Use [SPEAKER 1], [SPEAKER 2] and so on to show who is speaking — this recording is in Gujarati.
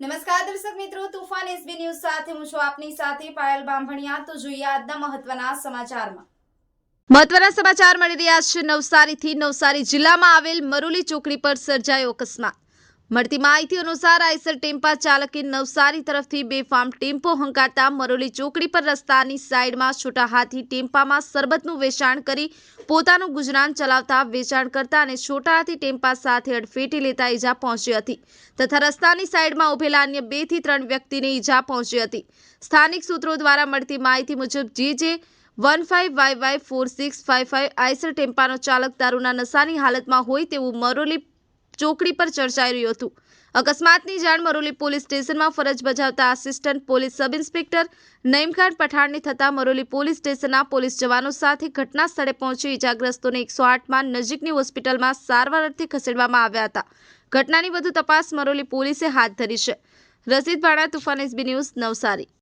[SPEAKER 1] નમસ્કાર દર્શક મિત્રો, તુફાન એસબી ન્યૂઝ સાથે હું છું આપની સાથે પાયલ બાંભણિયા. તો જોઈએ આજના મહત્વના સમાચારમાં. મહત્વના સમાચાર મળી રહ્યા છે. નવસારીથી નવસારી જિલ્લામાં આવેલ મરુલી ચોકડી પર સર્જાયો અકસ્માત. મળતી માહિતી અનુસાર આઈસર ટેમ્પા ચાલકે નવસારી તરફથી બેફામ ટેમ્પો હંકારતા મરોલી ચોકડી પર રસ્તાની સાઈડમાં છોટા હાથી ટેમ્પામાં સરબતનું વેચાણ કરી પોતાનું ગુજરાન ચલાવતા વેચાણ કરતા અને છોટા હાથી ટેમ્પા સાથે અડફેટે લેતા ઈજા પહોંચી હતી તથા રસ્તાની સાઈડમાં ઉભેલા અન્ય બેથી ત્રણ વ્યક્તિને ઈજા પહોંચી હતી. સ્થાનિક સૂત્રો દ્વારા મળતી માહિતી મુજબ જે જે one five Y Y four six five five Eicher ટેમ્પાનો ચાલક દારૂના નશાની હાલતમાં હોય તેવું મરોલી ચોકડી પર ચર્ચાઈ રહ્યું હતું. અકસ્માતની જાણ મરોલી પોલીસ સ્ટેશનમાં ફરજ બજાવતા assistant police sub inspector Naimkhan પઠાણની થતાં મરોલી પોલીસ સ્ટેશનના પોલીસ જવાનો સાથે ઘટના સ્થળે પહોંચી ઇજાગ્રસ્તોને એકસો આઠમાં નજીકની હોસ્પિટલમાં સારવાર અર્થે ખસેડવામાં આવ્યા હતા. ઘટનાની વધુ તપાસ મરોલી પોલીસે હાથ ધરી છે. Rashid Bhana તુફાન SB news Navsari.